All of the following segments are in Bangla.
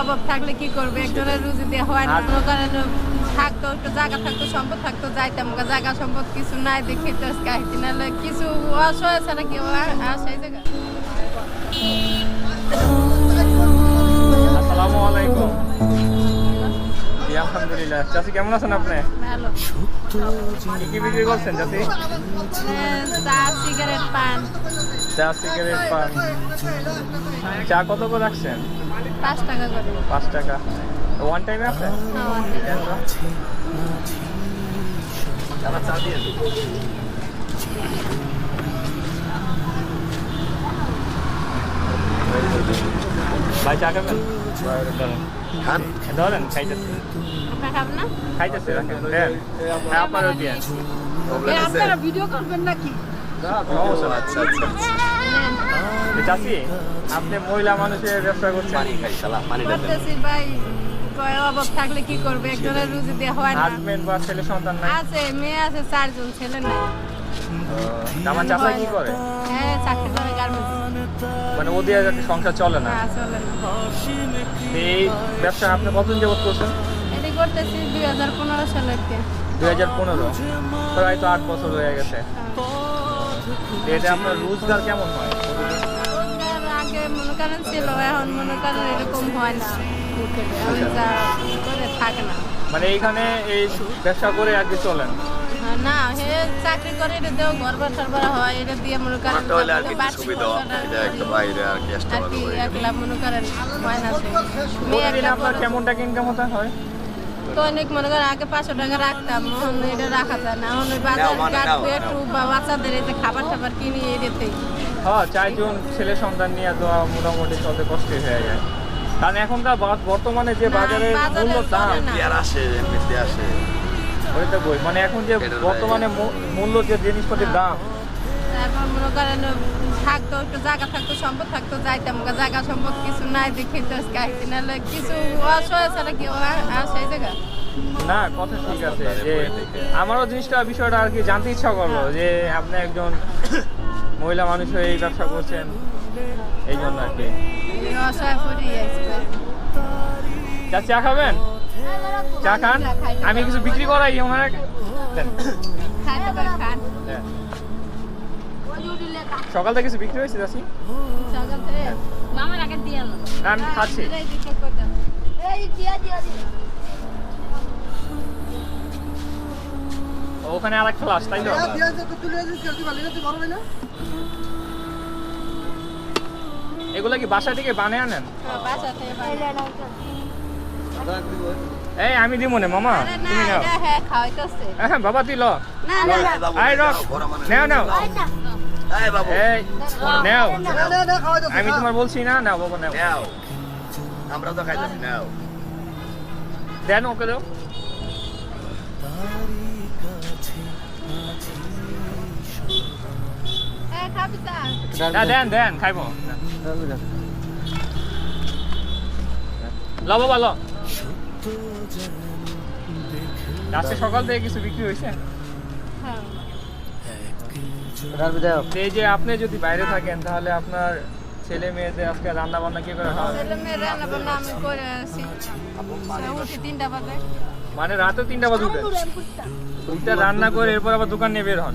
অভাব থাকলে কি করবে? একজনের রুজি দিয়ে হয় না কারণে থাকতো একটু জায়গা থাকতো সম্পদ থাকতো যাইতাম জায়গা সম্পদ কিছু নাই দেখি তো কিছু অসহায় ছাড়া কেউ আর আসে জায়গা আলহামদুলিল্লাহ। চাচি কেমন আছেন আপনি? কি কি বিক্রি করছেন চাচি? চা সিগারেট পান। চা সিগারেট পান। চা কত করে রাখছেন? পাঁচ টাকা করে। পাঁচ টাকা। ওয়ান টাইমে আছে? খাওয়া দেন। তো। ভাই চা খাবেন খান ধরেন খাইতেছে আপনার খাবেন না খাইতেছে রাখেন দেন হ্যাঁ আপনারও দিয়ে প্রবলেম ভিডিও করবেন নাকি সমস্যা না। নেন এই চাচি আপনি মহিলা মানুষের ব্যবসা করছেন পানি খাই শালা পানি ভাই কয় অভাব থাকলে কি করবে একজনের রুজি দিয়ে হয় না হাজবেন্ড বা ছেলে সন্তান নাই আছে মেয়ে আছে চারজন ছেলে নাই আমার কি করে? হ্যাঁ চাকরি করে মানে ও দিয়ে যাতে সংসার চলে না। না চলে না। এই ব্যবসা আপনি কতদিন যাবত করছেন? এটি করতেছি দুই হাজার পনেরো দুই হাজার পনেরো। প্রায় তো আট বছর হয়ে গেছে। এটা আপনার রোজগার কেমন হয়? আগে মনে করেন ছিল এখন মনে করেন এরকম হয় না। করে থাকে না। মানে এইখানে এই ব্যবসা করে আর কি চলেন। না হে চাকরি করে এটা ঘর ভাড়া হয় এটা দিয়ে মনে করেন আমারটা আর কি সুবিধা এটা একটা বাইরে আর কি এক্সট্রা আর কি মনে করেন হয় না সে। মেয়ে প্রতিদিন আপনার কেমন টাকা ইনকাম হতে হয়? তো অনেক মনে করেন আগে পাঁচশো টাকা রাখতাম এখন এটা রাখা যায় না। এখন ওই বাজার ঘাট দিয়ে একটু বাচ্চাদের এই যে খাবার টাবার কিনি এটাতেই হ্যাঁ চারজন ছেলে সন্তান নিয়ে তো মোটামুটি চলতে কষ্টই হয়ে যায়। কারণ এখনকার বর্তমানে যে বাজারের বাজারে মূল্য দাম আসে এমনিতে আসে। ওই তো বই। মানে এখন যে বর্তমানে মূল্য যে জিনিসপত্রের দাম। তারপর মনে করেন থাকতো একটু জায়গা থাকতো সম্পদ থাকতো যাইতাম জায়গা সম্পদ কিছু নাই দেখে তো আজকে আইতি নাহলে কিছু অসহায় ছাড়া কেউ আ- আসে এই জায়গা? না কথা ঠিক আছে যে আমারও জিনিসটা বিষয়টা আর কি জানতে ইচ্ছা করল যে আপনি একজন মহিলা মানুষ হয়ে এই ব্যবসা করছেন এই জন্য আর কি। চা খাবেন? চা খান? আমি কিছু বিক্রি করাই ওনার। সকাল থেকে কিছু বিক্রি হয়েছে আলো না, আমি খাচ্ছি। ওখানে আর একটা ক্লাস তাই তো? এগুলো কি বাসা থেকে বানিয়ে আনেন? হ্যাঁ, বাসা থেকে। এই আমি দিব না মামা। তুমি নাও। হ্যাঁ। হ্যাঁ বাবা তুই ল। না, না, না। আই রক। নাও নাও। এই বাবু। এই নাও। নাও। আমি তোমার বলছি না নাও বাবা নাও। নাও। আমরা তো খাইতেছি নাও। দেন ওকে দাও। চা? না দেন দেন খাইবো। ল বাবা ল। আজকে সকাল থেকে কিছু বিক্রি হয়েছে? হ্যাঁ। এই যে আপনি যদি বাইরে থাকেন তাহলে আপনার ছেলে মেয়েদের আজকে রান্না বান্না কি করে ছেলে মেয়ের রান্না বান্না আমি করে আসি। তিনটা বাজে। মানে রাতে তিনটা বাজে উঠে? উঠে রান্না করে এরপর আবার দোকান নিয়ে বের হন?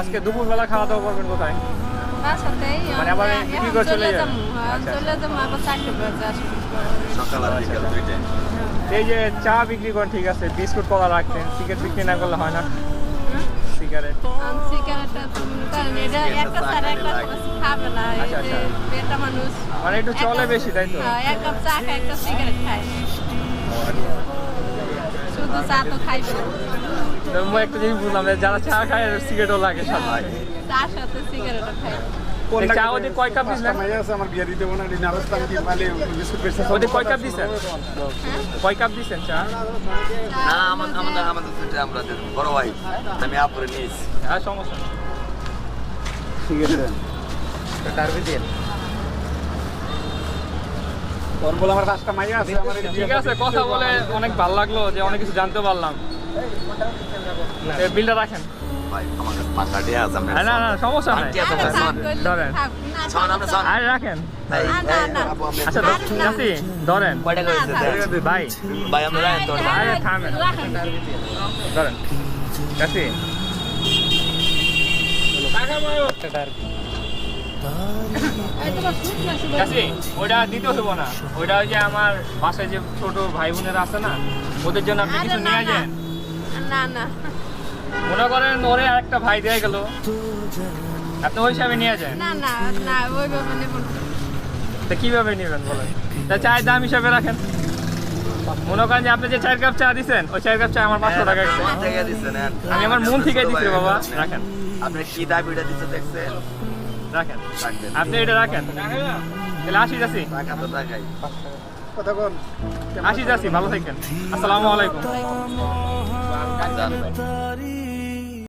আজকে দুপুরবেলা খাওয়া দাওয়া করবেন কোথায়? বাসাতেই। মানে আবার বিক্রি করে চলে। হ্যাঁ, আচ্ছা। চলে যাব, আবার চাকরি করে আসব। সকাল আর বিকাল দুইটাই এই যে চা বিক্রি করেন ঠিক আছে বিস্কুট কলা রাখতেন সিগারেট বিক্রি না করলে হয় না সিগারেট সিগারেটটা তো এটা একটা ছাড়া একটা খাবে না। এই আচ্ছা, যে আচ্ছা। বেটা মানুষ। মানে একটু চলে বেশি তাই তো হ্যাঁ, এক কাপ চা খায়, একটা সিগারেট খায়। শুধু চা তো খাইবে একটা জিনিস বুঝলাম যারা চা খায় সিগারেটও লাগে সাথে। চার সাথে সিগারেটও খায়। চা ওদের কয় কাপ দিচ্ছেন আমার বিয়ে দিতে হয় কি মানে বিস্কুট বেচতে ওদের কয় কাপ দিচ্ছেন কয় কাপ দিচ্ছেন চা? না আমাদের আমাদের আমাদের দুইটা আমরা দেব। বড় ভাই আমি আপুরে নিয়েছি। আর সমস্যা ঠিক আছে ওর বলে আমার পাঁচটা মাইয়া আছে ঠিক আছে কথা বলে অনেক ভালো লাগল যে অনেক কিছু জানতে পারলাম। বিলটা রাখেন ধরেন। আচ্ছা? ভাই ভাই আমরা থামেন ধরেন ওইটা দিতে হইব না ওইটা ওই যে আমার বাসায় যে ছোট ভাই বোনেরা আছে না ওদের জন্য আপনি কিছু নিয়ে যান না না। মনে করেন ওরে আরেকটা ভাই দিয়ে গেল। আপনি ওই হিসাবে নিয়ে যান। না না না ওইভাবে নেব তা কীভাবে নেবেন বলেন? তা চায়ের দাম হিসাবে রাখেন। মনে করেন যে আপনি যে চার কাপ চা দিচ্ছেন ওই চার কাপ চা আমার পাঁচশো টাকা হ্যাঁ? আমি আমার মন থেকে দিচ্ছি বাবা। রাখেন। আপনি কি দাবিটা দিচ্ছে দেখছেন? রাখেন। রাখবেন। আপনি এটা রাখেন। তাহলে আসি যাচ্ছি। টাকা তো টাকাই। কতক্ষণ আসি যাচ্ছি ভালো থাকেন। আসসালামু আলাইকুম।